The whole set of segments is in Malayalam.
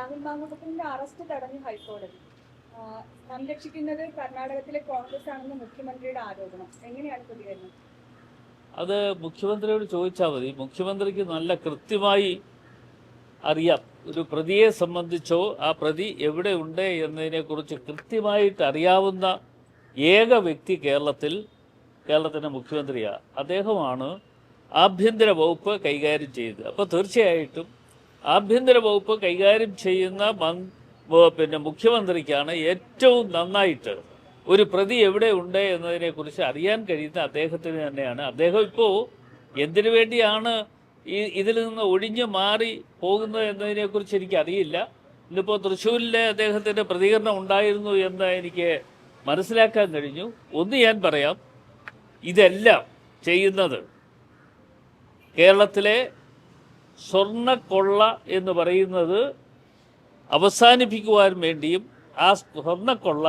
രാഹുൽ മാങ്കുട്ടത്തിന്റെ അറസ്റ്റ് തടഞ്ഞു ഹൈക്കോടതി. സംരക്ഷിക്കുന്നത് കർണാടകത്തിലെ കോൺഗ്രസ് ആണെന്ന് മുഖ്യമന്ത്രിയുടെ ആരോപണം. എങ്ങനെയാണ് പ്രതികരണം? അത് മുഖ്യമന്ത്രിയോട് ചോദിച്ചാൽ മതി. മുഖ്യമന്ത്രിക്ക് നല്ല കൃത്യമായി അറിയാം. ഒരു പ്രതിയെ സംബന്ധിച്ചോ ആ പ്രതി എവിടെ ഉണ്ട് എന്നതിനെക്കുറിച്ച് കൃത്യമായിട്ട് അറിയാവുന്ന ഏക വ്യക്തി കേരളത്തിൽ കേരളത്തിന്റെ മുഖ്യമന്ത്രിയാണ് അദ്ദേഹമാണ് ആഭ്യന്തര വകുപ്പ് കൈകാര്യം ചെയ്തത്. അപ്പോൾ തീർച്ചയായിട്ടും ആഭ്യന്തര വകുപ്പ് കൈകാര്യം ചെയ്യുന്ന പിന്നെ മുഖ്യമന്ത്രിക്കാണ് ഏറ്റവും നന്നായിട്ട് ഒരു പ്രതി എവിടെ ഉണ്ട് എന്നതിനെക്കുറിച്ച് അറിയാൻ കഴിയുന്ന അദ്ദേഹത്തിന് തന്നെയാണ്. അദ്ദേഹം ഇപ്പോൾ എന്തിനു വേണ്ടിയാണ് ഈ ഇതിൽ നിന്ന് ഒഴിഞ്ഞു മാറി പോകുന്നത് എന്നതിനെക്കുറിച്ച് എനിക്കറിയില്ല. ഇന്നിപ്പോൾ തൃശ്ശൂരിലെ അദ്ദേഹത്തിന്റെ പ്രതികരണം ഉണ്ടായിരുന്നു എന്ന് എനിക്ക് മനസ്സിലാക്കാൻ കഴിഞ്ഞു. ഒന്ന് ഞാൻ പറയാം ഇതെല്ലാം ചെയ്യുന്നത് കേരളത്തിലെ സ്വർണക്കൊള്ള എന്ന് പറയുന്നത് അവസാനിപ്പിക്കുവാൻ വേണ്ടിയും ആ സ്വർണക്കൊള്ള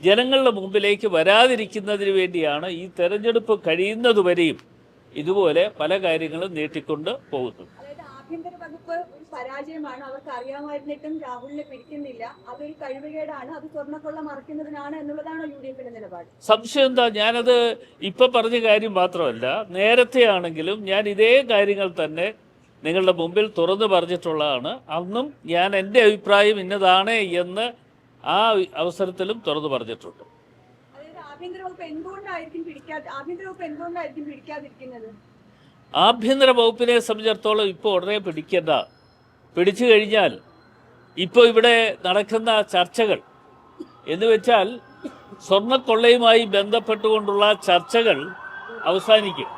ജനങ്ങളുടെ മുമ്പിലേക്ക് വരാതിരിക്കുന്നതിന് വേണ്ടിയാണ് ഈ തെരഞ്ഞെടുപ്പ് കഴിയുന്നതുവരെയും ഇതുപോലെ പല കാര്യങ്ങളും നീട്ടിക്കൊണ്ട് പോകുന്നത്. ആഭ്യന്തര വകുപ്പ് ഒരു പരാജയമാണ്. അവർക്ക് അറിയാമായിരുന്നിട്ടും രാഹുലിനെ പിടിക്കുന്നില്ല. അതൊരു കഴിവുകേടാണ്. അത് സ്വർണക്കൊള്ള മറക്കുന്നതിനാണ് എന്നുള്ളതാണോ യു ഡി എഫിന്റെ നിലപാട്? സംശയം എന്താ? ഞാനത് ഇപ്പൊ പറഞ്ഞ കാര്യം മാത്രമല്ല. നേരത്തെ ആണെങ്കിലും ഞാൻ ഇതേ കാര്യങ്ങൾ തന്നെ നിങ്ങളുടെ മുമ്പിൽ തുറന്നു പറഞ്ഞിട്ടുള്ളതാണ്. അന്നും ഞാൻ എന്റെ അഭിപ്രായം ഇന്നതാണ് എന്ന് ആ അവസരത്തിലും തുറന്നു പറഞ്ഞിട്ടുണ്ട്. ആഭ്യന്തര വകുപ്പിനെ സംബന്ധിച്ചിടത്തോളം ഇപ്പോൾ ഉടനെ പിടിക്കേണ്ട. പിടിച്ചു കഴിഞ്ഞാൽ ഇപ്പോൾ ഇവിടെ നടക്കുന്ന ചർച്ചകൾ എന്ന് വെച്ചാൽ സ്വർണക്കൊള്ളയുമായി ബന്ധപ്പെട്ടുകൊണ്ടുള്ള ചർച്ചകൾ അവസാനിക്കും.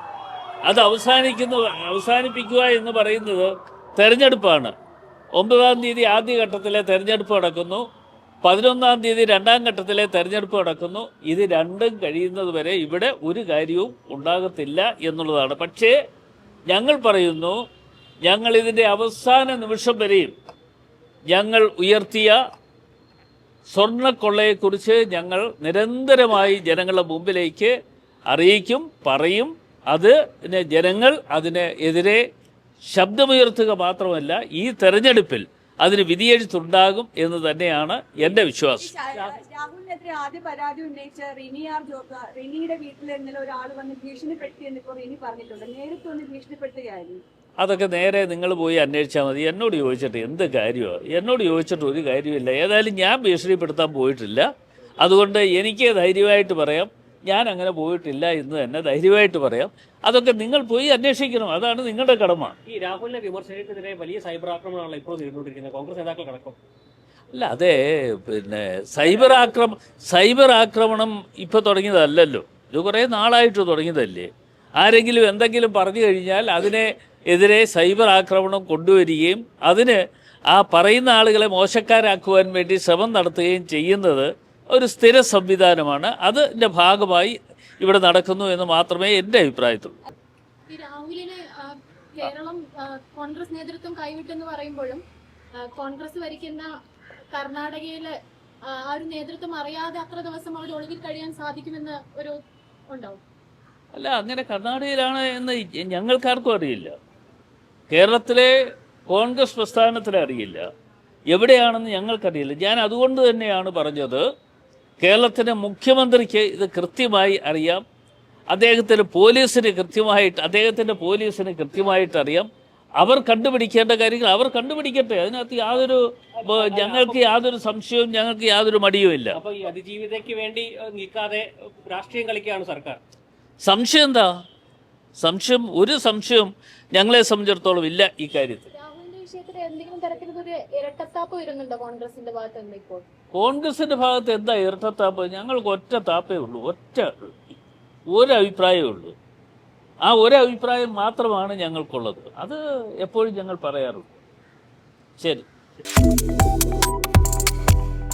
അത് അവസാനിക്കുന്ന അവസാനിപ്പിക്കുക എന്ന് പറയുന്നത് തെരഞ്ഞെടുപ്പാണ്. ഒമ്പതാം തീയതി ആദ്യഘട്ടത്തിലെ തെരഞ്ഞെടുപ്പ് നടക്കുന്നു. പതിനൊന്നാം തീയതി രണ്ടാം ഘട്ടത്തിലെ തെരഞ്ഞെടുപ്പ് നടക്കുന്നു. ഇത് രണ്ടും കഴിയുന്നത് വരെ ഇവിടെ ഒരു കാര്യവും ഉണ്ടാകത്തില്ല എന്നുള്ളതാണ്. പക്ഷേ ഞങ്ങൾ പറയുന്നു ഞങ്ങൾ ഇതിന്റെ അവസാന നിമിഷം വരെയും ഞങ്ങൾ ഉയർത്തിയ സ്വർണക്കൊള്ളയെക്കുറിച്ച് ഞങ്ങൾ നിരന്തരമായി ജനങ്ങളുടെ മുമ്പിലേക്ക് അറിയിക്കും പറയും. അത് ജനങ്ങൾ അതിനെ എതിരെ ശബ്ദമുയർത്തുക മാത്രമല്ല ഈ തെരഞ്ഞെടുപ്പിൽ അതിന് വിധിയെഴുത്തുണ്ടാകും എന്ന് തന്നെയാണ് എന്റെ വിശ്വാസം. രാഹുലിനെതിരെ ആദ്യ പരാതി ഉന്നയിച്ച റിനിയാർ ആർ ജോസ റിനിയുടെ വീട്ടിൽ ഇന്നലെ ഒരാൾ വന്ന് ഭീഷണിപ്പെടുത്തി എന്നിപ്പോ റിനി പറഞ്ഞിട്ടുണ്ട്. നേരിട്ട് വന്ന് ഭീഷണിപ്പെടുത്തുകയായിരുന്നു. അതൊക്കെ നേരെ നിങ്ങൾ പോയി അന്വേഷിച്ചാൽ മതി. എന്നോട് ചോദിച്ചിട്ട് എന്ത് കാര്യമാണ് എന്നോട് ചോദിച്ചിട്ട് ഒരു കാര്യമില്ല ഏതായാലും ഞാൻ ഭീഷണിപ്പെടുത്താൻ പോയിട്ടില്ല. അതുകൊണ്ട് എനിക്ക് ധൈര്യമായിട്ട് പറയാം. ഞാൻ അങ്ങനെ പോയിട്ടില്ല എന്ന് തന്നെ ധൈര്യമായിട്ട് പറയാം. അതൊക്കെ നിങ്ങൾ പോയി അന്വേഷിക്കണം. അതാണ് നിങ്ങളുടെ കടമ. ഈ രാഹുലിനെ വിമർശനത്തിനെതിരെ വലിയ സൈബർ ആക്രമണമാണല്ലോ ഇപ്പോൾ നേരിട്ടുകൊണ്ടിരിക്കുന്നത് കോൺഗ്രസ് നേതാക്കൾ കടക്കും. അല്ല അതെ പിന്നെ സൈബർ ആക്രമ സൈബർ ആക്രമണം ഇപ്പോൾ തുടങ്ങിയതല്ലല്ലോ. ഇത് കുറേ നാളായിട്ട് തുടങ്ങിയതല്ലേ. ആരെങ്കിലും എന്തെങ്കിലും പറഞ്ഞു കഴിഞ്ഞാൽ അതിനെ എതിരെ സൈബർ ആക്രമണം കൊണ്ടുവരികയും അതിന് ആ പറയുന്ന ആളുകളെ മോശക്കാരാക്കുവാൻ വേണ്ടി ശ്രമം നടത്തുകയും ചെയ്യുന്നത് ഒരു സ്ഥിര സംവിധാനമാണ്. അതിന്റെ ഭാഗമായി ഇവിടെ നടക്കുന്നു എന്ന് മാത്രമേ എന്റെ അഭിപ്രായത്തുള്ളൂ കേരളം കോൺഗ്രസ് നേതൃത്വം കൈവിട്ടെന്ന് പറയുമ്പോഴും കോൺഗ്രസ് ഭരിക്കുന്ന കർണാടകയിലെ ആ ആ ഒരു നേതൃത്വം അറിയാതെ അത്ര ദിവസം അവർ ഒളിവിൽ കഴിയാൻ സാധിക്കുമെന്ന് ഒരു ഉണ്ടാവും. അല്ല അങ്ങനെ കർണാടകയിലാണ് എന്ന് ഞങ്ങൾക്കാർക്കും അറിയില്ല. കേരളത്തിലെ കോൺഗ്രസ് പ്രസ്ഥാനത്തിന് അറിയില്ല എവിടെയാണെന്ന് ഞങ്ങൾക്കറിയില്ല. ഞാൻ അതുകൊണ്ട് തന്നെയാണ് പറഞ്ഞത് കേരളത്തിലെ മുഖ്യമന്ത്രിക്ക് ഇത് കൃത്യമായി അറിയാം. അദ്ദേഹത്തിന് പോലീസിന് കൃത്യമായിട്ട് അദ്ദേഹത്തിന്റെ പോലീസിന് കൃത്യമായിട്ട് അറിയാം. അവർ കണ്ടുപിടിക്കേണ്ട കാര്യങ്ങൾ അവർ കണ്ടുപിടിക്കട്ടെ. അതിനകത്ത് യാതൊരു ഞങ്ങൾക്ക് യാതൊരു സംശയവും ഞങ്ങൾക്ക് യാതൊരു മടിയുമില്ല ഇല്ല. ഈ അതിജീവിതയ്ക്ക് വേണ്ടി നിൽക്കാതെ രാഷ്ട്രീയം കളിക്കുകയാണ് സർക്കാർ. സംശയം എന്താ? സംശയം ഒരു സംശയവും ഞങ്ങളെ സംബന്ധിച്ചിടത്തോളം ഇല്ല ഈ കാര്യത്തിൽ. വിഷയത്തിൽ എന്തെങ്കിലും തരത്തിലൊരു ഇരട്ടത്താപ്പ് വരുന്നുണ്ടോ കോൺഗ്രസിന്റെ ഭാഗത്ത് നിന്ന് ഇപ്പോൾ? കോൺഗ്രസിന്റെ ഭാഗത്ത് എന്താ ഇരട്ടത്താപ്പ്? ഞങ്ങൾക്ക് ഒറ്റ താപ്പേ ഉള്ളൂ ഒറ്റ ഒരു അഭിപ്രായമേ ഉള്ളൂ. ആ ഒരു അഭിപ്രായം മാത്രമാണ് ഞങ്ങൾക്കുള്ളത്. അത് എപ്പോഴും ഞങ്ങൾ പറയാറുണ്ട്. ശരി.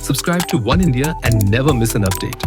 Subscribe to One India and never miss an update.